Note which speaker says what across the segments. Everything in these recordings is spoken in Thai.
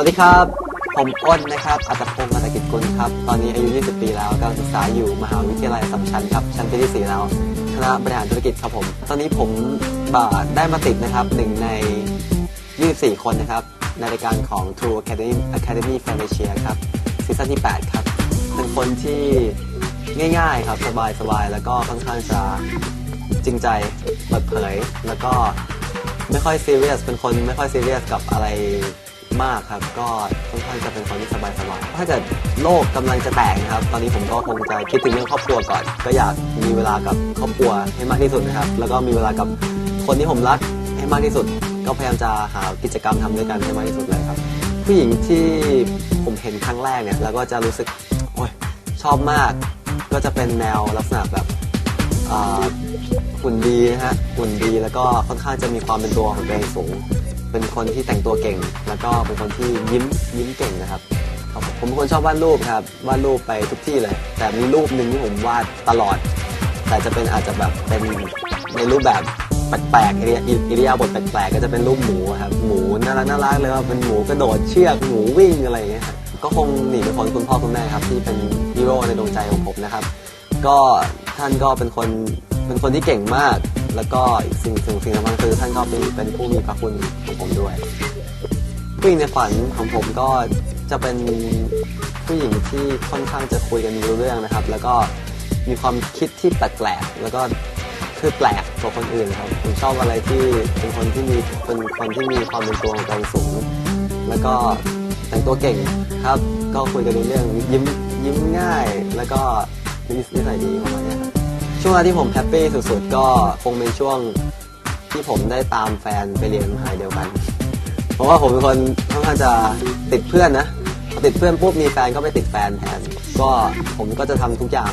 Speaker 1: วัสดีครับ ผมอ้นนะครับอัตพงศ์อัตกิจกุลครับ ตอนนี้อายุ 20 ปีแล้วกำลังศึกษาอยู่มหาวิทยาลัยสัมชัญครับ ชั้นปีที่ 4 แล้ว คณะบริหารธุรกิจครับผม ตอนนี้ผมบ่าได้มาติดนะครับหนึ่งใน 24 คนนะครับ ในรายการของ True Academy Academy f a n t a s i a ครับซีซั่นที่ 8 ครับ เป็นคนที่ง่าย ๆ ครับ สบายๆ แล้วก็ค่อนข้างจะจริงใจเปิดเผย แล้วก็ไม่ค่อยซีเรียส เป็นคนไม่ค่อยซีเรียสกับอะไร มากครับ ก็ค่อนข้างจะเป็นคนที่สบายๆถ้าเกิดโลกกำลังจะแตกนะครับ ตอนนี้ผมก็คงจะคิดถึงเรื่องครอบครัวก่อน ก็อยากมีเวลากับครอบครัวให้มากที่สุดนะครับ แล้วก็มีเวลากับคนที่ผมรักให้มากที่สุด ก็พยายามจะหากิจกรรมทำด้วยกันให้มากที่สุดเลยครับ ผู้หญิงที่ผมเห็นครั้งแรกเนี่ยแล้วก็จะรู้สึกโอ้ยชอบมาก ก็จะเป็นแนวลักษณะแบบอ่าหุ่นดีนะฮะหุ่นดีแล้วก็ค่อนข้างจะมีความเป็นตัวของตัวเองสูง เป็นคนที่แต่งตัวเก่ง แล้วก็เป็นคนที่ยิ้มยิ้มเก่งนะครับครับผมผมเป็นคนชอบวาดรูปครับวาดรูปไปทุกที่เลย แต่มีรูปหนึ่งที่ผมวาดตลอด แต่จะเป็นอาจจะแบบเป็นในรูปแบบแปลกๆอิริยาอิริยาบถแปลกๆก็จะเป็นรูปหมูครับหมูน่ารักน่ารักเลยว่าเป็นหมูกระโดดเชือกหมูวิ่งอะไรอย่างเงี้ยครับก็คงหนีไปพ้นคุณพ่อคุณแม่ครับที่เป็นฮีโร่ในดวงใจของผมนะครับ ก็ท่านก็เป็นคนเป็นคนที่เก่งมาก แล้วก็อีกสิ่งสิ่งสิ่งสำคัญคือท่านก็เป็นเป็นผู้มีพระคุณของผมด้วยผู้หญิงในฝันของผมก็จะเป็นผู้หญิงที่ค่อนข้างจะคุยกันรู้เรื่องนะครับ แล้วก็มีความคิดที่แปลกๆแล้วก็คือแปลกกว่าคนอื่นครับผมชอบอะไรที่เป็นคนที่มีเป็นคนที่มีความเป็นตัวของตัวสูง แล้วก็แต่งตัวเก่งครับ ก็คุยกันรู้เรื่องยิ้มยิ้มง่าย แล้วก็มีนิสัยดีประมาณนี้ ช่วงเวลาที่ผมแฮปปี้สุดๆ ก็คงเป็นช่วงที่ผมได้ตามแฟนไปเรียนมหาลัยเดียวกัน เพราะว่าผมเป็นคนค่อนข้างจะติดเพื่อนนะพอติดเพื่อนปุ๊บมีแฟนก็ไปติดแฟนแทน ก็ผมก็จะทำทุกอย่าง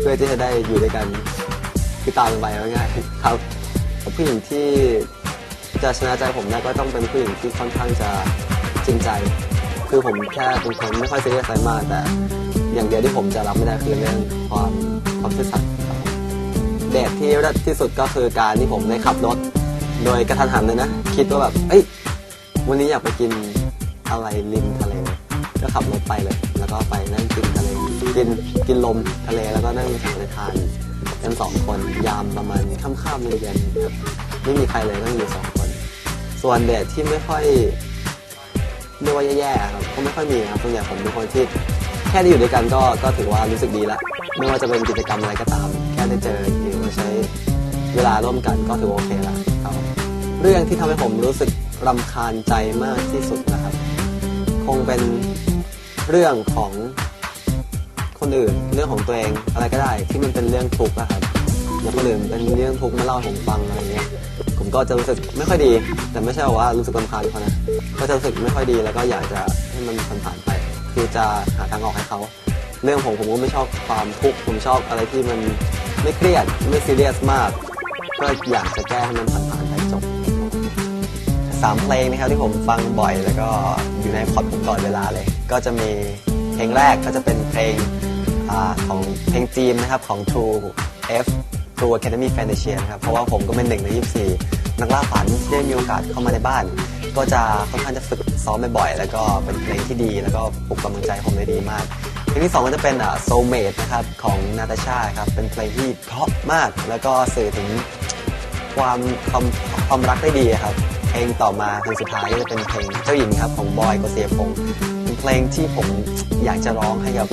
Speaker 1: เพื่อที่จะได้อยู่ด้วยกันคือตามกันไปง่ายๆครับผู้หญิงที่จะชนะใจผมได้ก็ต้องเป็นผู้หญิงที่ค่อนข้างจะจริงใจ คือผมแค่เป็นคนไม่ค่อยซีเรียสอะไรมากแต่ อย่างเดียวที่ผมจะรับไม่ได้คือเรื่องความความซื่อสัตย์ เดทที่แรกที่สุดก็คือการที่ผมได้ขับรถ โดยกระทันหันเลยนะ คิดว่าแบบเอ้ยวันนี้อยากไปกินอะไรริมทะเล ก็ขับรถไปเลย แล้วก็ไปนั่งกินทะเลกินกินลมทะเลแล้วก็นั่งทานในทานกันสองคนยามประมาณค่ำๆเย็นๆครับไม่มีใครเลยนั่งอยู่สองคน ส่วนเดทที่ไม่ค่อยเรียกว่าแย่ๆครับก็ไม่ค่อยมีครับส่วนใหญ่ผมเป็นคนที่แค่ได้อยู่ด้วยกันก็ก็ถือว่ารู้สึกดีละ ไม่ว่าจะเป็นกิจกรรมอะไรก็ตาม แค่ได้เจอหรือว่าใช้เวลาร่วมกันก็ถือว่าโอเคละครับเรื่องที่ทำให้ผมรู้สึกรำคาญใจมากที่สุดนะครับ คงเป็นเรื่องของคนอื่นเรื่องของตัวเองอะไรก็ได้ที่มันเป็นเรื่องทุกข์นะครับอย่างคนอื่นเป็นเรื่องทุกข์มาเล่าให้ผมฟังอะไรเงี้ยผมก็จะรู้สึกไม่ค่อยดี แต่ไม่ใช่ว่ารู้สึกรำคาญเขานะก็จะรู้สึกไม่ค่อยดีแล้วก็อยากจะให้มันผ่านไป คือจะหาทางออกให้เขา เรื่องผมผมก็ไม่ชอบความทุกข์ผมชอบอะไรที่มันไม่เครียดไม่ซีเรียสมาก ก็อยากจะแก้ให้มันผ่านๆไปจบสามเพลงนะครับที่ผมฟังบ่อยแล้วก็อยู่ในพอร์ตผมตลอดเวลาเลย ก็จะมีเพลงแรกก็จะเป็นเพลงอของเพลงจีนนะครับของ True F True Academy Fantasia นะครับเพราะว่าผมก็เป็นหนึ่งใน 24 นักล่าฝันที่ได้มีโอกาสเข้ามาในบ้าน ก็จะค่อนข้างจะฝึกซ้อมบ่อยๆแล้วก็เป็นเพลงที่ดี แล้วก็ปลุกกำลังใจผมได้ดีมาก เพลงที่สองก็จะเป็นอ่า Soulmate นะครับของนาตาชาครับเป็นเพลงที่เพราะมากแล้วก็สื่อถึงความความความรักได้ดีครับ เพลงต่อมาเพลงสุดท้ายก็จะเป็นเพลงเจ้าหญิงครับของบอยกฤษยพงศ์เป็นเพลงที่ผมอยากจะร้องให้กับ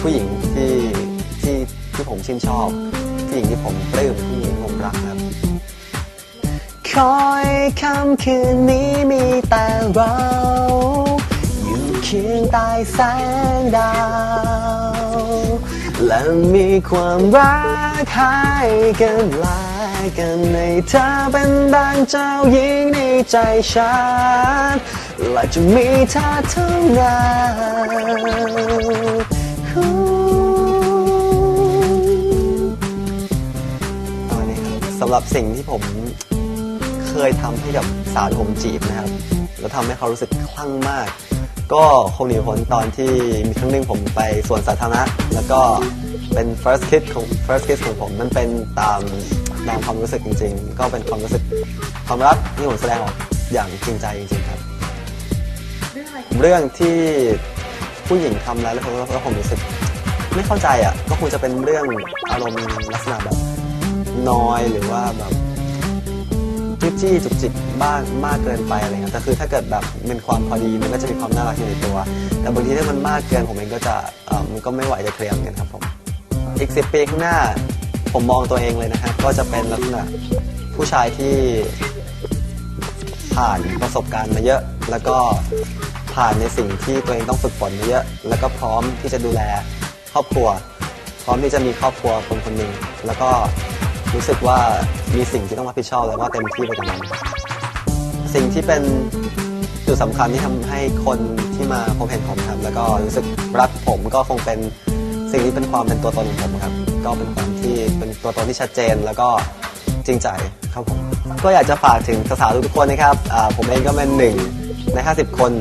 Speaker 1: ผู้หญิงที่ที่ที่ผมชื่นชอบ ผู้หญิงที่ผมปลื้มผู้หญิงที่ผมรักครับ คอยคำคืนนี้มีแต่เรา ใต้แสงดาว และมีความรักให้กันหลายกันในเธอเป็นดังเจ้าหญิงในใจฉันและจะมีเธอเท่านั้นสำหรับสิ่งที่ผมเคยทำให้กับสาวที่ผมจีบนะครับ แล้วทำให้เขารู้สึกคลั่งมาก ก็คงหนีพ้นตอนที่มีครั้งหนึ่งผมไปสวนสาธารณะแล้วก็เป็น first kiss ของ first kiss ของผมมันเป็นตามตามความรู้สึกจริง ๆ ก็เป็นความรู้สึกความรักที่ผมแสดงออกอย่างจริงใจจริงๆครับ
Speaker 2: เรื่องอะไร
Speaker 1: เรื่องที่ผู้หญิงทำแล้วแล้วผมแล้วผมรู้สึกไม่เข้าใจอะก็คงจะเป็นเรื่องอารมณ์ลักษณะแบบนอยหรือว่าแบบ จี้จี้จุกจิกบ้างมากเกินไปอะไรเงี้ยแต่คือถ้าเกิดแบบเป็นความพอดีมันก็จะมีความน่ารักอยู่ในตัว แต่บางทีถ้ามันมากเกินผมเองก็จะเอ่อมันก็ไม่ไหวจะเคลียร์เหมือนกันครับผมอีกสิปีข้างหน้าผมมองตัวเองเลยนะครับ ก็จะเป็นลักษณะผู้ชายที่ผ่านประสบการณ์มาเยอะ แล้วก็ผ่านในสิ่งที่ตัวเองต้องฝึกฝนมาเยอะ แล้วก็พร้อมที่จะดูแลครอบครัว พร้อมที่จะมีครอบครัวคนคนหนึ่งแล้วก็ รู้สึกว่ามีสิ่งที่ต้องรับผิดชอบแล้วก็เต็มที่ไปกับมันสิ่งที่เป็นจุดสำคัญที่ทำให้คนที่มาพบเห็นผมครับ แล้วก็รู้สึกรักผมก็คงเป็นสิ่งที่เป็นความเป็นตัวตนของผมครับ ก็เป็นความที่เป็นตัวตนที่ชัดเจนแล้วก็จริงใจครับผมก็อยากจะฝากถึงสาวๆทุกๆคนนะครับอ่าผมเองก็เป็นหนึ่งใน 50 คน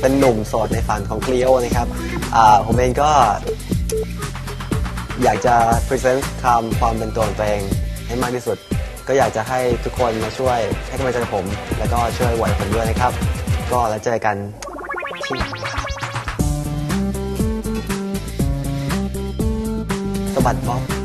Speaker 1: เป็นหนุ่มโสดในฝันของคลีโอนะครับอ่าผมเองก็ อยากจะพรีเซนต์คำความเป็นตัวของตัวเอง ให้มากที่สุด ก็อยากจะให้ทุกคนมาช่วยให้กำลังใจผม แล้วก็ช่วยไหวผมด้วยนะครับ ก็แล้วเจอกันที่สบัดบ๊อบ